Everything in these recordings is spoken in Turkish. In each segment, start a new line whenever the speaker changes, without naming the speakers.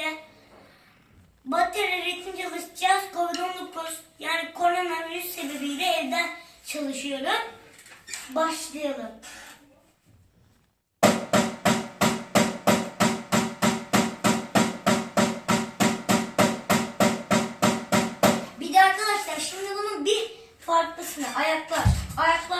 birlikte batarya ritim çalışacağız. Covid-19 yani koronavirüs sebebiyle evden çalışıyorum. Başlayalım. Bir de arkadaşlar şimdi bunun bir farklısını ayaklar. Ayaklar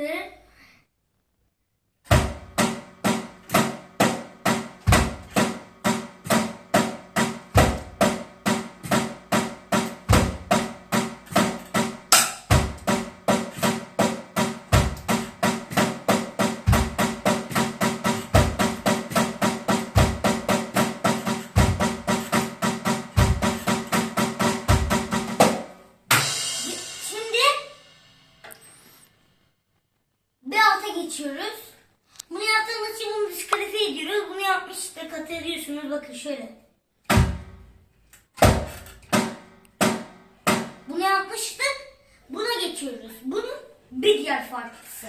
geçiyoruz. Bunu yaptığımız için bunu diskalifiye ediyoruz. Bunu yapmış da kat ediyorsunuz. Bakın şöyle. Bunu yapmıştık. Buna geçiyoruz. Bunun bir diğer farklısı.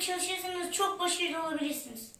çalışırsanız çok başarılı olabilirsiniz.